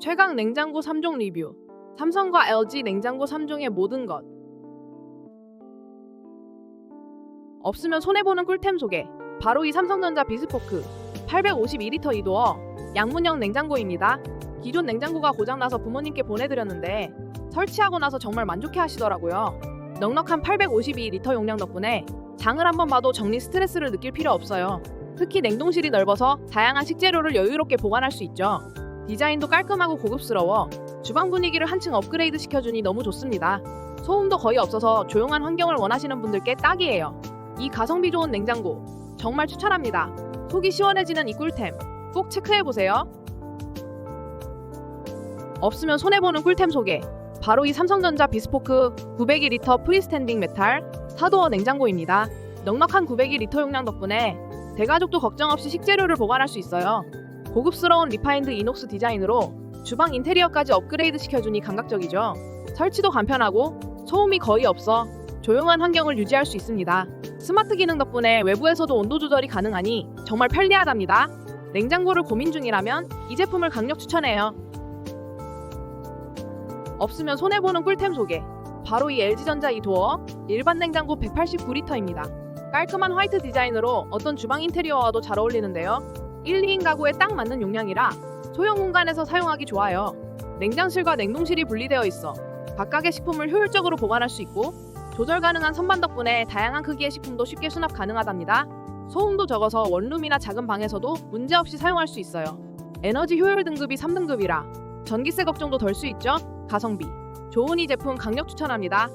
최강 냉장고 3종 리뷰. 삼성과 LG 냉장고 3종의 모든 것. 없으면 손해보는 꿀템 소개. 바로 이 삼성전자 비스포크 852리터 이도어 양문형 냉장고입니다. 기존 냉장고가 고장나서 부모님께 보내드렸는데 설치하고 나서 정말 만족해 하시더라고요. 넉넉한 852리터 용량 덕분에 장을 한번 봐도 정리 스트레스를 느낄 필요 없어요. 특히 냉동실이 넓어서 다양한 식재료를 여유롭게 보관할 수 있죠. 디자인도 깔끔하고 고급스러워 주방 분위기를 한층 업그레이드 시켜주니 너무 좋습니다. 소음도 거의 없어서 조용한 환경을 원하시는 분들께 딱이에요. 이 가성비 좋은 냉장고 정말 추천합니다. 속이 시원해지는 이 꿀템 꼭 체크해보세요. 없으면 손해보는 꿀템 소개 바로 이 삼성전자 비스포크 902리터 프리스탠딩 메탈 사도어 냉장고입니다. 넉넉한 902리터 용량 덕분에 대가족도 걱정 없이 식재료를 보관할 수 있어요. 고급스러운 리파인드 이녹스 디자인으로 주방 인테리어까지 업그레이드 시켜주니 감각적이죠. 설치도 간편하고 소음이 거의 없어 조용한 환경을 유지할 수 있습니다. 스마트 기능 덕분에 외부에서도 온도 조절이 가능하니 정말 편리하답니다. 냉장고를 고민 중이라면 이 제품을 강력 추천해요. 없으면 손해보는 꿀템 소개. 바로 이 LG전자 이 도어 일반 냉장고 189리터입니다. 깔끔한 화이트 디자인으로 어떤 주방 인테리어와도 잘 어울리는데요. 1, 2인 가구에 딱 맞는 용량이라 소형 공간에서 사용하기 좋아요. 냉장실과 냉동실이 분리되어 있어 각각의 식품을 효율적으로 보관할 수 있고 조절 가능한 선반 덕분에 다양한 크기의 식품도 쉽게 수납 가능하답니다. 소음도 적어서 원룸이나 작은 방에서도 문제없이 사용할 수 있어요. 에너지 효율 등급이 3등급이라 전기세 걱정도 덜 수 있죠. 가성비 좋은 이 제품 강력 추천합니다.